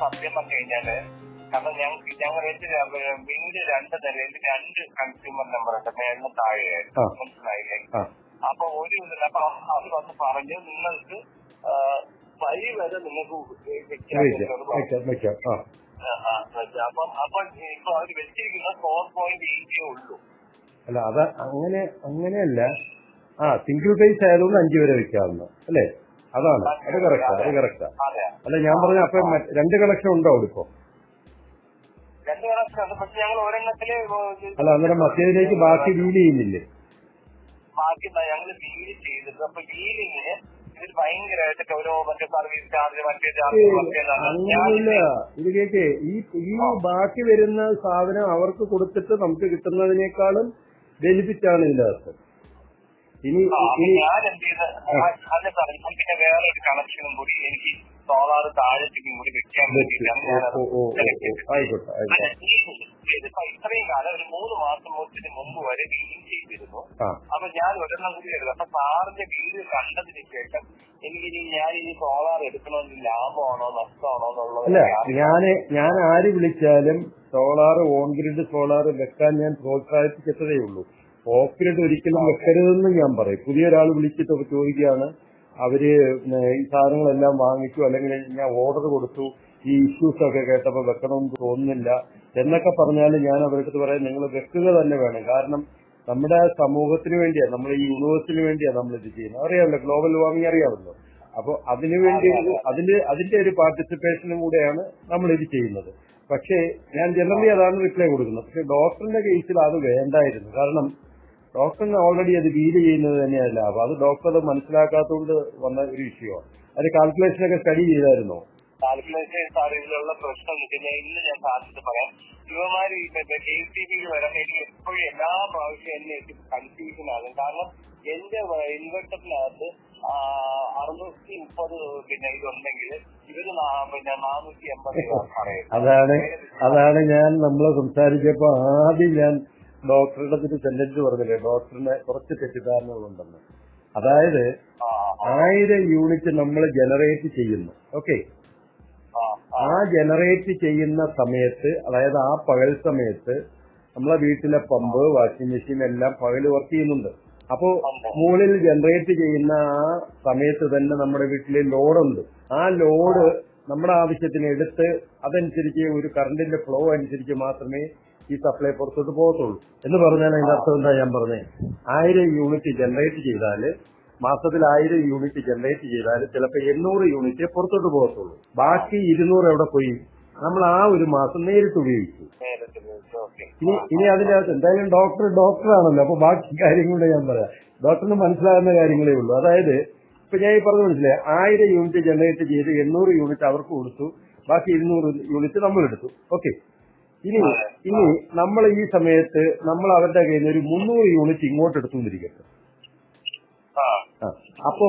സത്യം പറഞ്ഞു കഴിഞ്ഞാൽ കാരണം ഞങ്ങൾക്ക് ഞങ്ങൾ എന്റെ വീട് രണ്ട് നിലയിൽ രണ്ട് കൺസ്യൂമർ നമ്പർ ഉണ്ട് മേളിന് താഴെയായിട്ട്. മനസ്സിലായില്ലേ? അപ്പൊ ഒരു ഇതില്ല അപ്പൊ അത് വന്ന് പറഞ്ഞു നിങ്ങൾക്ക് വഴി വരെ നിങ്ങൾക്ക്. അപ്പം അപ്പൊ ഇപ്പൊ അവർ വെച്ചിരിക്കുന്ന ഫോർ പോയിന്റ് എയ്റ്റേ ഉള്ളൂ. അല്ല അത് അങ്ങനെ അങ്ങനെയല്ല. ആ സിംഗിൾ ബേസ് ആയതുകൊണ്ട് അഞ്ചു വരെ വെക്കാവുന്ന അല്ലേ? അതാണ്. അത് കറക്റ്റാ അത് കറക്റ്റാ അല്ല ഞാൻ പറഞ്ഞ അപ്പൊ രണ്ട് കണക്ഷൻ ഉണ്ടോ അവിടെ ഇപ്പൊ അല്ല അന്നേരം മറ്റേതിലേക്ക് ബാക്കി ഡീൽ ചെയ്യുന്നില്ലേ? ബാക്കി ഞങ്ങൾ ഡീൽ ചെയ്തിട്ട്. അപ്പൊ ഡീലിങ്ങിന് ഇതിൽ ഭയങ്കരമായിട്ട് ഓരോ മറ്റേ സർവീസ് ചാർജ് മറ്റേ ചാർജ് മറ്റേ അങ്ങനെയില്ല. ഇത് കേക്ക് ഈ ഈ ബാക്കി വരുന്ന സാധനം അവർക്ക് കൊടുത്തിട്ട് നമുക്ക് കിട്ടുന്നതിനേക്കാളും ബെനിഫിറ്റ് ആണ് ഇതിന്റെ അർത്ഥം ഇനി ഇനി ഞാൻ എന്ത് ചെയ്ത് അതിന്റെ സർവീസ് പിന്നെ വേറൊരു കണക്ഷനും കൂടി എനിക്ക് സോളാർ താഴത്തേക്കും കൂടി വെക്കാൻ അല്ല, ഈ ഇതിപ്പോ ഇത്രയും കാലം ഒരു മൂന്ന് മാസം മുതൽ മുമ്പ് വരെ ഡീൽ ചെയ്തിരുന്നു. അപ്പൊ ഞാൻ ഒരെണ്ണം കൂടി എടുക്കും അപ്പൊ സാറിന്റെ വീട് കണ്ടതിന് ശേഷം എനിക്ക് ഇനി ഞാൻ ഈ സോളാർ എടുക്കണമെങ്കിൽ ലാഭമാണോ നഷ്ടമാണോ എന്നുള്ളത് അല്ല ഞാൻ ഞാൻ ആര് വിളിച്ചാലും സോളാർ ഓൺ ഗ്രിഡ് സോളാർ വെക്കാൻ ഞാൻ പ്രോത്സാഹിപ്പിക്കത്തതേ ഉള്ളൂ. ഓഫ് ഒരിക്കലും വെക്കരുതെന്ന് ഞാൻ പറയും. പുതിയ ഒരാൾ വിളിച്ചിട്ട് ചോദിക്കുകയാണ് അവർ ഈ സാധനങ്ങളെല്ലാം വാങ്ങിച്ചു അല്ലെങ്കിൽ ഞാൻ ഓർഡർ കൊടുത്തു ഈ ഇഷ്യൂസ് ഒക്കെ കേട്ടപ്പോൾ വെക്കണമെന്ന് തോന്നുന്നില്ല എന്നൊക്കെ പറഞ്ഞാൽ ഞാൻ അവർക്ക് പറയാം നിങ്ങൾ വെക്കുക തന്നെ വേണം. കാരണം നമ്മുടെ സമൂഹത്തിന് വേണ്ടിയാണ് നമ്മൾ ഈ യൂണിവേഴ്സിന് വേണ്ടിയാണ് നമ്മൾ ഇത് ചെയ്യുന്നത്. അറിയാമല്ലോ ഗ്ലോബൽ വാർമിംഗ് അറിയാമല്ലോ. അപ്പോൾ അതിനുവേണ്ടി അതിന്റെ അതിന്റെ ഒരു പാർട്ടിസിപ്പേഷനും കൂടെയാണ് നമ്മൾ ഇത് ചെയ്യുന്നത്. പക്ഷേ ഞാൻ ജനറലി അതാണ് റിപ്ലൈ കൊടുക്കുന്നത്. പക്ഷെ ഡോക്ടറിന്റെ കേസിൽ അത് വേണ്ടായിരുന്നു. കാരണം ഡോക്ടറിന് ഓൾറെഡി അത് ഡീൽ ചെയ്യുന്നത് തന്നെയാണ് ലാഭം അത് ഡോക്ടർ അത് മനസ്സിലാക്കാത്തതുകൊണ്ട് വന്ന ഒരു വിഷയമാണ് അത് കാൽക്കുലേഷൻ ഒക്കെ സ്റ്റഡി ചെയ്തായിരുന്നോ? കാൽക്കുലേഷൻ സാർ ഇതിലുള്ള പ്രശ്നം ഇന്ന് ഞാൻ സാധിച്ചു പറയാം. ഇവന്മാര് ഈ കെ സി ബിയിൽ വരാൻ എനിക്ക് എപ്പോഴും എല്ലാ പ്രാവശ്യം എന്നെ കൺഫ്യൂഷൻ ആകും കാരണം എന്റെ ഇൻവെർട്ടറിനകത്ത് അറുന്നൂറ്റി മുപ്പത് പിന്നെ ഇതുണ്ടെങ്കിൽ ഇവർ പിന്നെ നാനൂറ്റി എൺപത് അതാണ് അതാണ് ഞാൻ നമ്മൾ സംസാരിച്ചപ്പോ ആദ്യം ഞാൻ ഡോക്ടറുടെ ഒരു സെന്റൻസ് പറഞ്ഞില്ലേ? ഡോക്ടറിന് കുറച്ച് തെറ്റിദ്ധാരണകളുണ്ടെന്ന്. അതായത് ആയിരം യൂണിറ്റ് നമ്മൾ ജനറേറ്റ് ചെയ്യുന്നു. ഓക്കെ? ആ ജനറേറ്റ് ചെയ്യുന്ന സമയത്ത് അതായത് ആ പകൽ സമയത്ത് നമ്മളെ വീട്ടിലെ പമ്പ് വാഷിംഗ് മെഷീൻ എല്ലാം പകൽ വർക്ക് ചെയ്യുന്നുണ്ട്. അപ്പോ മുകളിൽ ജനറേറ്റ് ചെയ്യുന്ന ആ സമയത്ത് തന്നെ നമ്മുടെ വീട്ടിലെ ലോഡുണ്ട്. ആ ലോഡ് നമ്മുടെ ആവശ്യത്തിന് എടുത്ത് അതനുസരിച്ച് ഒരു കറണ്ടിന്റെ ഫ്ലോ അനുസരിച്ച് മാത്രമേ ഈ സപ്ലൈ പുറത്തോട്ട് പോകത്തുള്ളൂ. എന്ന് പറഞ്ഞാൽ അതിന്റെ അർത്ഥം എന്താ ഞാൻ പറഞ്ഞേ? ആയിരം യൂണിറ്റ് ജനറേറ്റ് ചെയ്താൽ മാസത്തിൽ ആയിരം യൂണിറ്റ് ജനറേറ്റ് ചെയ്താൽ ചിലപ്പോൾ എണ്ണൂറ് യൂണിറ്റ് പുറത്തോട്ട് പോകത്തുള്ളൂ. ബാക്കി ഇരുന്നൂറ് എവിടെ പോയി? നമ്മൾ ആ ഒരു മാസം നേരിട്ട് ഉപയോഗിച്ചു. ഇനി ഇനി അതിന്റെ അകത്ത് എന്തായാലും ഡോക്ടർ ഡോക്ടറാണല്ലോ അപ്പൊ ബാക്കി കാര്യങ്ങളുടെ ഞാൻ പറയാം. ഡോക്ടറിന് മനസ്സിലാകുന്ന കാര്യങ്ങളേ ഉള്ളൂ. അതായത് ഇപ്പൊ ഞാൻ ഈ പറഞ്ഞു മനസ്സിലായി? ആയിരം യൂണിറ്റ് ജനറേറ്റ് ചെയ്ത് എണ്ണൂറ് യൂണിറ്റ് അവർക്ക് കൊടുത്തു. ബാക്കി ഇരുന്നൂറ് യൂണിറ്റ് നമ്മൾ എടുത്തു. ഓക്കെ. ഇനി ഇനി നമ്മൾ ഈ സമയത്ത് നമ്മൾ അവരുടെ കയ്യിൽ നിന്ന് ഒരു മുന്നൂറ് യൂണിറ്റ് ഇങ്ങോട്ട് എടുത്തുകൊണ്ടിരിക്കട്ടെ. അപ്പോ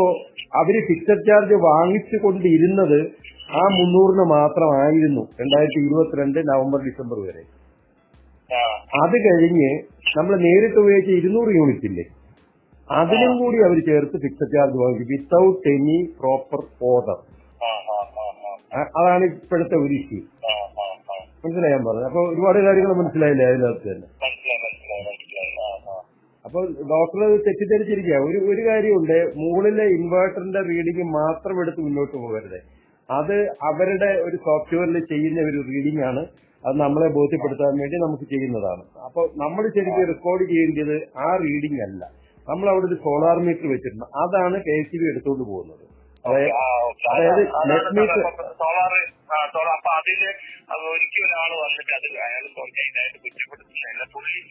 അവർ ഫിക്സഡ് ചാർജ് വാങ്ങിച്ചു കൊണ്ടിരുന്നത് ആ മുന്നൂറിന് മാത്രമായിരുന്നു രണ്ടായിരത്തി ഇരുപത്തിരണ്ട് നവംബർ ഡിസംബർ വരെ. അത് കഴിഞ്ഞ് നമ്മൾ നേരിട്ട് ഉപയോഗിച്ച ഇരുന്നൂറ് യൂണിറ്റ് ഇല്ലേ അതിനും കൂടി അവർ ചേർത്ത് ഫിക്സഡ് ചാർജ് വാങ്ങി വിത്തൗട്ട് എനി പ്രോപ്പർ ഓർഡർ. അതാണ് ഇപ്പോഴത്തെ ഒരു ഇഷ്യൂ. ആ, ആ, ആ. മനസ്സിലായി ഞാൻ പറഞ്ഞു അപ്പൊ ഒരുപാട് കാര്യങ്ങൾ മനസ്സിലായില്ലേ അതിനകത്ത് തന്നെ? അപ്പൊ ഡോക്ടർ തെറ്റിദ്ധരിച്ചിരിക്കുക. ഒരു ഒരു കാര്യമുണ്ട്. മുകളിലെ ഇൻവേർട്ടറിന്റെ റീഡിംഗ് മാത്രം എടുത്ത് മുന്നോട്ട് പോകരുത്. അത് അവരുടെ ഒരു സോഫ്റ്റ്വെയറിൽ ചെയ്യുന്ന ഒരു റീഡിംഗ് ആണ്. അത് നമ്മളെ ബോധ്യപ്പെടുത്താൻ വേണ്ടി നമുക്ക് ചെയ്യുന്നതാണ്. അപ്പൊ നമ്മൾ ശരിക്കും റെക്കോർഡ് ചെയ്യേണ്ടത് ആ റീഡിംഗ് അല്ല. നമ്മൾ അവിടെ ഒരു സോളാർ മീറ്റർ വെച്ചിട്ടുണ്ട്. അതാണ് കെ എസ് ബി എടുത്തുകൊണ്ട് പോകുന്നത്. അതായത് meter- അപ്പൊ സോളാർ സോളാർ അപ്പൊ അതിൽ അത് ഒരിക്കലും ഒരാൾ വന്നിട്ട് അത് അയാൾ കുറച്ച് ഇതായിട്ട് കുറ്റപ്പെടുത്തുന്നില്ല പുള്ളി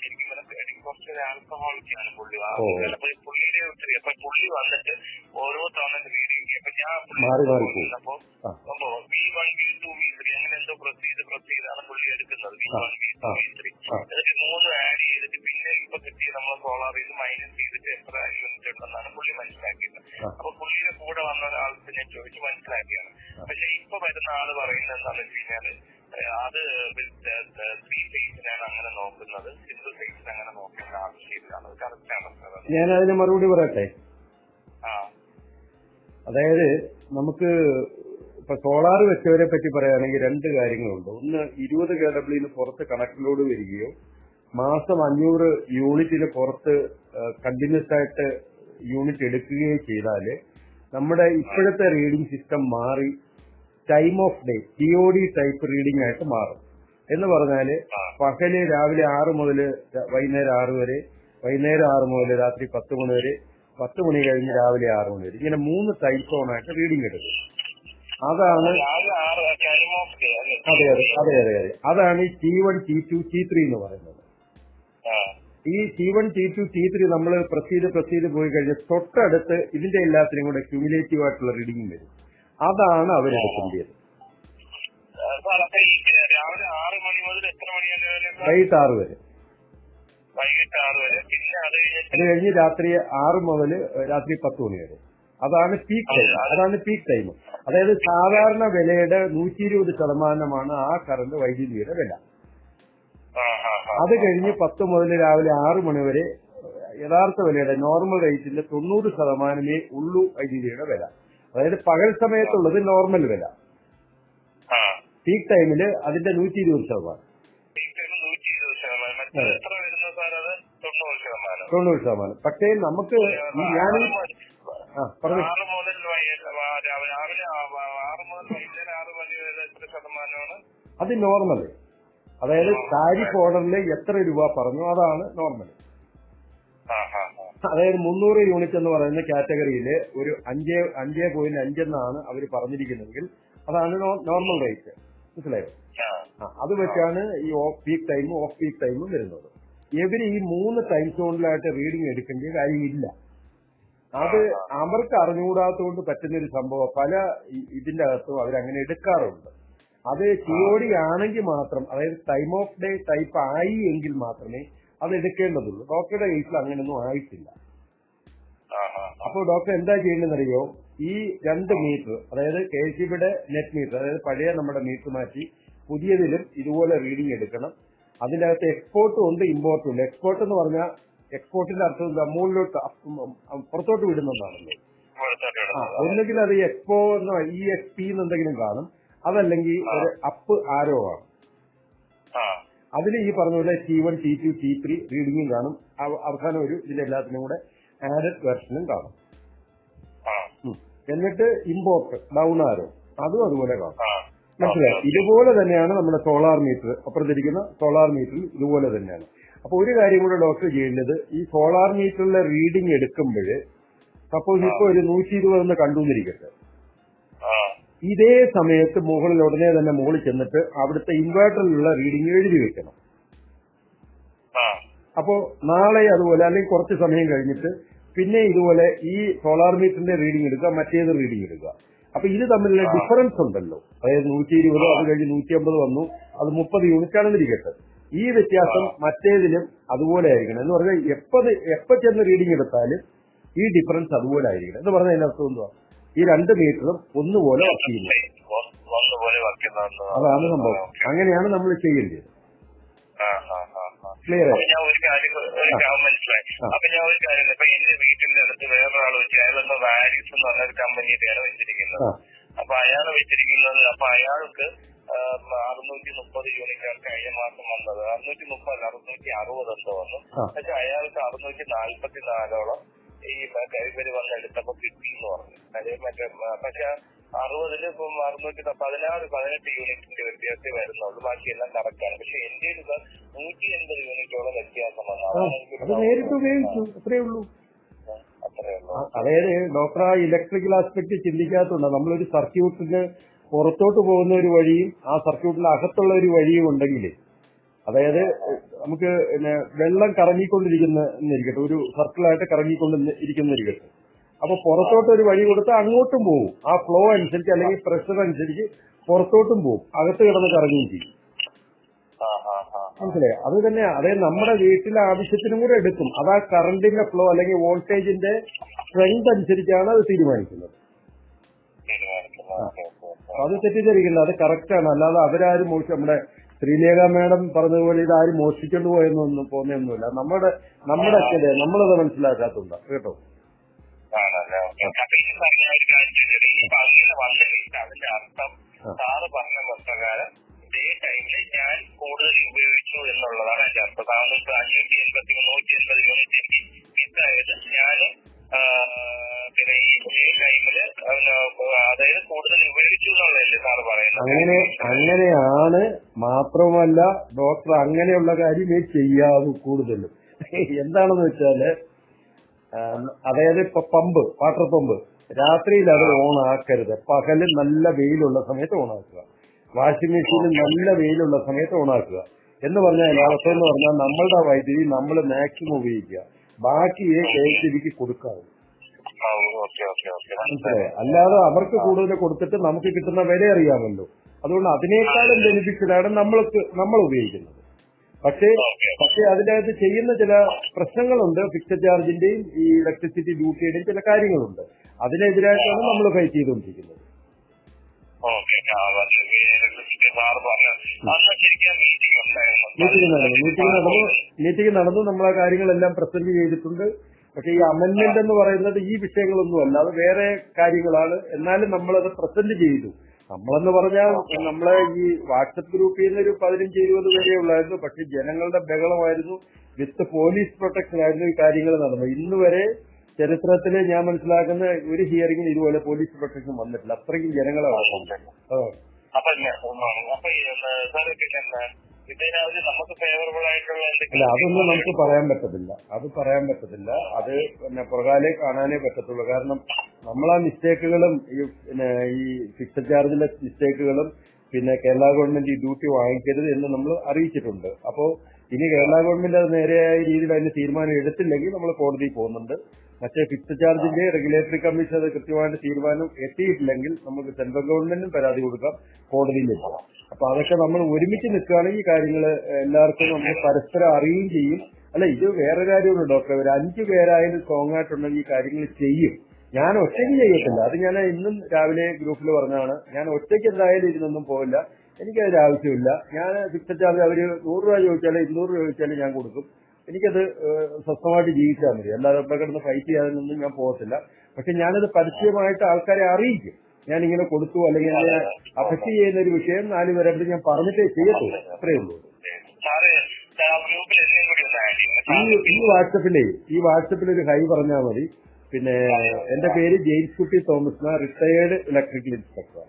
ശരിക്കും പറഞ്ഞാൽ കുറച്ച് ആൽക്കഹോളിക്കാണ് പുള്ളി. അപ്പൊ പുള്ളിയുടെ ഒത്തിരി. അപ്പൊ പുള്ളി വന്നിട്ട് ഓരോ തവണ റീഡിങ് അപ്പൊ ഞാൻ പുള്ളി. അപ്പൊ ആൾ പറയുന്നത് എന്താണെന്ന് വെച്ച് കഴിഞ്ഞാൽ അത് ത്രീ ഫേസിനാണ് അങ്ങനെ നോക്കുന്നത്. സിംഗിൾ ഫേസിന് അങ്ങനെ നോക്കേണ്ട ആവശ്യമില്ല അത് കറക്റ്റ് ആണ്. ഞാൻ അതിന് മറുപടി പറയട്ടെ? അതായത് നമുക്ക് ഇപ്പൊ സോളാർ വെച്ചവരെ പറ്റി പറയുകയാണെങ്കിൽ രണ്ട് കാര്യങ്ങളുണ്ട്. ഒന്ന് ഇരുപത് കെ ഡബ്ല്യൂന് പുറത്ത് കണക്ടിലോട് വരികയോ മാസം അഞ്ഞൂറ് യൂണിറ്റിന് പുറത്ത് കണ്ടിന്യൂസ് ആയിട്ട് യൂണിറ്റ് എടുക്കുകയോ ചെയ്താൽ നമ്മുടെ ഇപ്പോഴത്തെ റീഡിംഗ് സിസ്റ്റം മാറി time of day T O D type reading ആയിട്ട് മാറും. എന്ന് പറഞ്ഞാൽ പകൽ രാവിലെ ആറ് മുതൽ വൈകുന്നേരം ആറ് വരെ വൈകുന്നേരം ആറ് മുതൽ രാത്രി പത്ത് മണി വരെ പത്ത് മണി കഴിഞ്ഞ് രാവിലെ ആറ് മണി വരെ. ഇങ്ങനെ മൂന്ന് ടൈം സോണായിട്ട് റീഡിംഗ് എടുക്കും അതാണ് അതെ അതെ അതെ അതെ അതെ അതാണ് ഈ T one T two T three എന്ന് പറയുന്നത്. ഈ T one T two T three നമ്മൾ പ്രസ് ചെയ്ത് പ്രസ് ചെയ്ത് പോയി കഴിഞ്ഞാൽ തൊട്ടടുത്ത് ഇതിന്റെ എല്ലാത്തിനും കൂടെ ക്യൂമുലേറ്റീവ് ആയിട്ടുള്ള റീഡിംഗ് വരും. അതാണ് അവരുടെ ചിന്തിയത്? വൈകിട്ട് ആറ് വരെ. അത് കഴിഞ്ഞ് രാത്രി ആറ് മുതൽ രാത്രി പത്ത് മണി വരെ. അതാണ് പീക്ക് ടൈം അതാണ് പീക്ക് ടൈം അതായത് സാധാരണ വിലയുടെ നൂറ്റി ഇരുപത് ശതമാനമാണ് ആ കറണ്ട് വൈദ്യുതിയുടെ വില. അത് കഴിഞ്ഞ് പത്ത് മുതൽ രാവിലെ ആറ് മണി വരെ യഥാർത്ഥ വിലയുടെ നോർമൽ റേറ്റിന്റെ തൊണ്ണൂറ് ശതമാനമേ ഉള്ളൂ വൈദ്യുതിയുടെ വില. അതായത് പകൽ സമയത്തുള്ളത് നോർമൽ വില. പീക്ക് ടൈമിൽ അതിന്റെ നൂറ്റി ഇരുപത് ശതമാനം. തൊണ്ണൂറ് ശതമാനം. പക്ഷേ നമുക്ക് ഞാൻ പറഞ്ഞു. അത് നോർമൽ അതായത് താരിഫ് ഓർഡറിൽ എത്ര രൂപ പറഞ്ഞു അതാണ് നോർമൽ അതായത് മുന്നൂറ് യൂണിറ്റ് എന്ന് പറയുന്ന കാറ്റഗറിയിൽ ഒരു അഞ്ച് അഞ്ച് പോയിന്റ് അഞ്ചെന്നാണ് അവർ പറഞ്ഞിരിക്കുന്നതെങ്കിൽ അതാണ് നോർമൽ റേറ്റ് മനസ്സിലായോ? അത് വെച്ചാണ് ഈ ഓഫ് പീക്ക് ടൈമും ഓഫ് പീക്ക് ടൈമും വരുന്നത്. എവര് ഈ മൂന്ന് ടൈം സോണിലായിട്ട് റീഡിംഗ് എടുക്കേണ്ട കാര്യമില്ല. അത് അവർക്ക് അറിഞ്ഞുകൂടാത്തതുകൊണ്ട് പറ്റുന്ന ഒരു സംഭവം. പല ഇതിന്റെ അകത്തും അവരങ്ങനെ എടുക്കാറുണ്ട്. അത് സിഒഡി ആണെങ്കിൽ മാത്രം അതായത് ടൈം ഓഫ് ഡേ ടൈപ്പ് ആയി എങ്കിൽ മാത്രമേ അത് എടുക്കേണ്ടതുള്ളൂ. ഡോക്ടറുടെ കേസിൽ അങ്ങനെയൊന്നും ആയിട്ടില്ല. അപ്പോൾ ഡോക്ടർ എന്താ ചെയ്യേണ്ടതെന്നറിയോ? ഈ രണ്ട് മീറ്റർ അതായത് കെ സിബിയുടെ നെറ്റ് മീറ്റർ അതായത് പഴയ നമ്മുടെ മീറ്റർ മാറ്റി പുതിയതിലും ഇതുപോലെ റീഡിംഗ് എടുക്കണം. അതിന്റെ അകത്ത് എക്സ്പോർട്ടും ഉണ്ട് ഇമ്പോർട്ടും ഉണ്ട്. എക്സ്പോർട്ട് എന്ന് പറഞ്ഞാൽ എക്സ്പോർട്ടിന്റെ അർത്ഥം എന്താ? മുകളിലോട്ട് പുറത്തോട്ട് വിടുന്നതാണല്ലോ. ഒന്നുകിൽ അത് എക്സ്പോ എന്നോ ഇ എക്സ് പി എന്നെന്തെങ്കിലും കാണും. അതല്ലെങ്കിൽ ഒരു അപ്പ് ആരോ ആണ്. അതിൽ ഈ പറഞ്ഞ പോലെ T one T two T three റീഡിങ്ങും കാണും. അവ- അവസാനം ഒരു ഇതിന്റെ എല്ലാത്തിനും കൂടെ ആഡഡ് വെർഷനും കാണും. എന്നിട്ട് ഇമ്പോർട്ട് ഡൗൺ ആരോ അതും അതുപോലെ കാണും. മനസ്സിലായി? ഇതുപോലെ തന്നെയാണ് നമ്മുടെ സോളാർ മീറ്റർ അപ്പുറത്തിരിക്കുന്ന സോളാർ മീറ്ററിൽ ഇതുപോലെ തന്നെയാണ്. അപ്പൊ ഒരു കാര്യം കൂടെ ഡോക്ടർ ചെയ്യേണ്ടത് ഈ സോളാർ മീറ്ററിലെ റീഡിംഗ് എടുക്കുമ്പോൾ സപ്പോസ് ഇപ്പൊ ഒരു നൂറ്റി ഇരുപതെന്ന് കണ്ടുവന്നിരിക്കട്ടെ. ഇതേ സമയത്ത് മുകളിൽ ഉടനെ തന്നെ മുകളിൽ ചെന്നിട്ട് അവിടുത്തെ ഇൻവേർട്ടറിലുള്ള റീഡിംഗ് എഴുതി വെക്കണം. അപ്പോ നാളെ അതുപോലെ അല്ലെങ്കിൽ കുറച്ച് സമയം കഴിഞ്ഞിട്ട് പിന്നെ ഇതുപോലെ ഈ സോളാർ മീറ്ററിന്റെ റീഡിംഗ് എടുക്കുക മറ്റേത് റീഡിംഗ് എടുക്കുക. അപ്പൊ ഇത് തമ്മിലുള്ള ഡിഫറൻസ് ഉണ്ടല്ലോ. അതായത് നൂറ്റി ഇരുപത് അത് കഴിഞ്ഞ് നൂറ്റി അമ്പത് വന്നു അത് മുപ്പത് യൂണിറ്റ് ആണെന്നിരിക്കട്ടെ ഈ വ്യത്യാസം മറ്റേതിലും അതുപോലെ ആയിരിക്കണം എന്ന് പറഞ്ഞാൽ എപ്പത് എപ്പ ചെന്ന് റീഡിംഗ് എടുത്താലും ഈ ഡിഫറൻസ് അതുപോലെ ആയിരിക്കണം. എന്ന് പറഞ്ഞാൽ അതിനർത്ഥം എന്തുവാ? ഈ രണ്ട് മീറ്ററും ഒന്നുപോലെ വർക്ക് അതാണ് സംഭവം. അങ്ങനെയാണ് നമ്മൾ ചെയ്യേണ്ടത്. ക്ലിയർ അപ്പൊ ആയി? ഞാൻ ഒരു കാര്യം ഒരു കാര്യം മനസ്സിലായി. അപ്പൊ ഞാൻ ഒരു കാര്യം ഇപ്പൊ എന്റെ വീട്ടിന്റെ അടുത്ത് വേറൊരാൾ വെച്ച് അയാളെന്തോ വാരിസ് എന്ന് പറഞ്ഞൊരു കമ്പനിയുടെയാണ് വെച്ചിരിക്കുന്നത്. അപ്പൊ അയാൾ വെച്ചിരിക്കുന്നത് അപ്പൊ അയാൾക്ക് അറുന്നൂറ്റി മുപ്പത് യൂണിറ്റ് ആണ് കഴിഞ്ഞ മാസം വന്നത്. അറുന്നൂറ്റി മുപ്പത് അറുന്നൂറ്റി അറുപത് എന്തോ വന്നു. പക്ഷെ അയാൾക്ക് അറുന്നൂറ്റി നാല്പത്തി നാലോളം ഈ ഇവർ വന്ന് എടുത്തപ്പോ കിട്ടി എന്ന് പറഞ്ഞു. അതേ മറ്റേ പക്ഷെ അറുപതിൽ ഇപ്പം അറുന്നൂറ്റി പതിനാറ് പതിനെട്ട് യൂണിറ്റിന്റെ വ്യത്യാസമേ വരുന്നുള്ളൂ. ബാക്കിയെല്ലാം കറക്റ്റാണ്. പക്ഷെ എന്റെ ഇത് നൂറ്റി എൺപത് യൂണിറ്റോളം വ്യത്യാസം വന്നു. അതായത് ഡോക്ടർ ആ ഇലക്ട്രിക്കൽ ആസ്പെക്ട് ചിന്തിക്കാത്തതുണ്ട്. നമ്മളൊരു സർക്യൂട്ടിന് പുറത്തോട്ട് പോകുന്ന ഒരു വഴിയും ആ സർക്യൂട്ടിന്റെ അകത്തുള്ള ഒരു വഴിയും ഉണ്ടെങ്കിൽ അതായത് നമുക്ക് പിന്നെ വെള്ളം കറങ്ങിക്കൊണ്ടിരിക്കുന്ന എന്നിരിക്കട്ടെ ഒരു സർക്കിളായിട്ട് കറങ്ങിക്കൊണ്ട് ഇരിക്കുന്ന ഇരിക്കട്ടെ അപ്പൊ പുറത്തോട്ട് ഒരു വഴി കൊടുത്താൽ അങ്ങോട്ടും പോകും ആ ഫ്ലോ അനുസരിച്ച് അല്ലെങ്കിൽ പ്രഷർ അനുസരിച്ച് പുറത്തോട്ടും പോകും അകത്ത് കിടന്ന് കറങ്ങുകയും ചെയ്യും. മനസ്സിലെ അത് തന്നെ അതായത് നമ്മുടെ വീട്ടിലെ ആവശ്യത്തിനും കൂടെ എടുക്കും. അത് ആ കറണ്ടിന്റെ ഫ്ലോ അല്ലെങ്കിൽ വോൾട്ടേജിന്റെ സ്ട്രെങ്ത് അനുസരിച്ചാണ് അത് തീരുമാനിക്കുന്നത്. അത് തെറ്റിദ്ധരിക്കുന്നത് അത് കറക്റ്റ് ആണ്. അല്ലാതെ അവരാരും മോശം. നമ്മുടെ ശ്രീലേഖ മാഡം പറഞ്ഞതുപോലെ ഇത് ആരും മോഷ്ടിച്ചോണ്ട് പോയെന്നൊന്നും തോന്നിയൊന്നുമില്ല. നമ്മുടെ നമ്മുടെ അച്ഛനെ നമ്മളത് മനസ്സിലാക്കാത്തുണ്ട് കേട്ടോ? ആണല്ലേ? അതിന്റെ അർത്ഥം. സാറ് പറഞ്ഞ പ്രകാരം ഡേ ടൈമിൽ ഞാൻ കൂടുതൽ ഉപയോഗിച്ചു എന്നുള്ളതാണ് എന്റെ അർത്ഥം. കാരണം ഇപ്പൊ അഞ്ഞൂറ്റി എൺപത്തി എൺപത് യൂണിറ്റ് മിസ്സായത് ഞാൻ പിന്നെ ഈ ഡേ ടൈമിൽ അതായത് കൂടുതൽ ഉപയോഗിച്ചു എന്നുള്ളതല്ലേ സാറ് പറയുന്നത്? അങ്ങനെ അങ്ങനെയാണ് മാത്രമല്ല ഡോക്ടർ അങ്ങനെയുള്ള കാര്യമേ ചെയ്യാവൂ കൂടുതലും. എന്താണെന്ന് വെച്ചാൽ അതായത് ഇപ്പൊ പമ്പ് വാട്ടർ പമ്പ് രാത്രിയിൽ അത് ഓൺ ആക്കരുത് പകൽ നല്ല വെയിലുള്ള സമയത്ത് ഓൺ ആക്കുക വാഷിംഗ് മെഷീനിൽ നല്ല വെയിലുള്ള സമയത്ത് ഓൺ ആക്കുക എന്ന് പറഞ്ഞാൽ അവസ്ഥ എന്ന് പറഞ്ഞാൽ നമ്മളുടെ വൈദ്യുതി നമ്മൾ മാക്സിമം ഉപയോഗിക്കുക. ബാക്കിയെ കെ എസ് ബിക്ക് കൊടുക്കാവൂ മനസ്സിലായോ? അല്ലാതെ അവർക്ക് കൂടുതൽ കൊടുത്തിട്ട് നമുക്ക് കിട്ടുന്ന വില അറിയാമല്ലോ. അതുകൊണ്ട് അതിനേക്കാളും ബെനിഫിറ്റഡാണ് നമ്മൾക്ക് നമ്മൾ ഉപയോഗിക്കുന്നത്. പക്ഷേ പക്ഷേ അതിനകത്ത് ചെയ്യുന്ന ചില പ്രശ്നങ്ങളുണ്ട്. ഫിക്സഡ് ചാർജിന്റെയും ഈ ഇലക്ട്രിസിറ്റി ഡ്യൂട്ടിയുടെയും ചില കാര്യങ്ങളുണ്ട്. അതിനെതിരായിട്ടാണ് നമ്മൾ ഫൈറ്റ് ചെയ്തുകൊണ്ടിരിക്കുന്നത്. മീറ്റിംഗ് നടന്നു. നമ്മൾ ആ കാര്യങ്ങളെല്ലാം പ്രസന്റ് ചെയ്തിട്ടുണ്ട്. പക്ഷേ ഈ അമെന്റ്മെന്റ് എന്ന് പറയുന്നത് ഈ വിഷയങ്ങളൊന്നുമല്ല. അത് വേറെ കാര്യങ്ങളാണ്. എന്നാലും നമ്മളത് പ്രസന്റ് ചെയ്തു. നമ്മളെന്ന് പറഞ്ഞാൽ നമ്മളെ ഈ വാട്സപ്പ് ഗ്രൂപ്പിൽ നിന്ന് ഒരു പതിനഞ്ച് ഇരുപത് പേരെ ഉള്ളായിരുന്നു. പക്ഷെ ജനങ്ങളുടെ ബഹളമായിരുന്നു. വിത്ത് പോലീസ് പ്രൊട്ടക്ഷൻ ആയിരുന്നു ഈ കാര്യങ്ങൾ നടന്നത്. ഇന്ന് വരെ ചരിത്രത്തിൽ ഞാൻ മനസ്സിലാക്കുന്ന ഒരു ഹിയറിംഗിന് ഇതുപോലെ പോലീസ് പ്രൊട്ടക്ഷൻ വന്നിട്ടില്ല. അത്രയ്ക്കും ജനങ്ങളെ. അപ്പൊ അല്ല അതൊന്നും നമുക്ക് പറയാൻ പറ്റത്തില്ല. അത് പറയാൻ പറ്റത്തില്ല. അത് പിന്നെ പുറകാലെ കാണാനേ പറ്റത്തുള്ളൂ. കാരണം നമ്മളാ മിസ്റ്റേക്കുകളും ഈ പിന്നെ ഈ ഫിക്സഡ് ചാർജിലെ മിസ്റ്റേക്കുകളും പിന്നെ കേരള ഗവൺമെന്റ് ഈ ഡ്യൂട്ടി വാങ്ങിക്കരുത് എന്ന് നമ്മൾ അറിയിച്ചിട്ടുണ്ട്. അപ്പോ ഇനി കേരള ഗവൺമെന്റ് അത് നേരെയായ രീതിയിൽ അതിന് തീരുമാനം എടുത്തില്ലെങ്കിൽ നമ്മൾ കോടതിയിൽ പോകുന്നുണ്ട്. മറ്റേ ഫിക്സ് ചാർജിന്റെ റെഗുലേറ്ററി കമ്മീഷൻ അത് കൃത്യമായിട്ട് തീരുമാനം എത്തിയിട്ടില്ലെങ്കിൽ നമുക്ക് സെൻട്രൽ ഗവൺമെന്റിനും പരാതി കൊടുക്കാം കോടതിയിൽ പോകാം അപ്പൊ അതൊക്കെ നമ്മൾ ഒരുമിച്ച് നിൽക്കുകയാണെങ്കിൽ കാര്യങ്ങൾ എല്ലാവർക്കും നമ്മൾ പരസ്പരം അറിയുകയും ചെയ്യും. അല്ല ഇത് വേറെ കാര്യമുണ്ട് ഡോക്ടർ ഒരു അഞ്ചു പേരായാലും സ്ട്രോങ് ആയിട്ടുണ്ടെങ്കിൽ കാര്യങ്ങൾ ചെയ്യും. ഞാൻ ഒറ്റയ്ക്ക് ചെയ്യത്തില്ല. അത് ഞാൻ ഇന്നും രാവിലെ ഗ്രൂപ്പിൽ പറഞ്ഞതാണ്. ഞാൻ ഒറ്റയ്ക്ക് എന്തായാലും ഇതിനൊന്നും പോകില്ല എനിക്കതിന്റെ ആവശ്യമില്ല ഞാൻ ഫിക്സഡ് ചാർജ് അവർ നൂറ് രൂപ ചോദിച്ചാലും ഇരുന്നൂറ് രൂപ ചോദിച്ചാലും ഞാൻ കൊടുക്കും. എനിക്കത് സ്വസ്ഥമായിട്ട് ജീവിച്ചാൽ മതി. അല്ലാതെ കിടന്ന് ഫൈറ്റ് ചെയ്യാനൊന്നും ഞാൻ പോകത്തില്ല. പക്ഷെ ഞാനത് പരസ്യമായിട്ട് ആൾക്കാരെ അറിയിക്കും. ഞാൻ ഇങ്ങനെ കൊടുത്തു അല്ലെങ്കിൽ അങ്ങനെ അഫക്ട് ചെയ്യുന്ന ഒരു വിഷയം നാല് പേരുടെ ഞാൻ പറഞ്ഞിട്ടേ ചെയ്യത്തുള്ളൂ. അത്രേ ഉള്ളൂ. ഈ വാട്സപ്പിലേ ഈ വാട്സപ്പിൽ ഒരു ഹൈ പറഞ്ഞാൽ മതി. പിന്നെ എന്റെ പേര് ജെയിംസ് കുട്ടി തോമസ് റിട്ടയേർഡ് ഇലക്ട്രിക്കൽ ഇൻസ്പെക്ടർ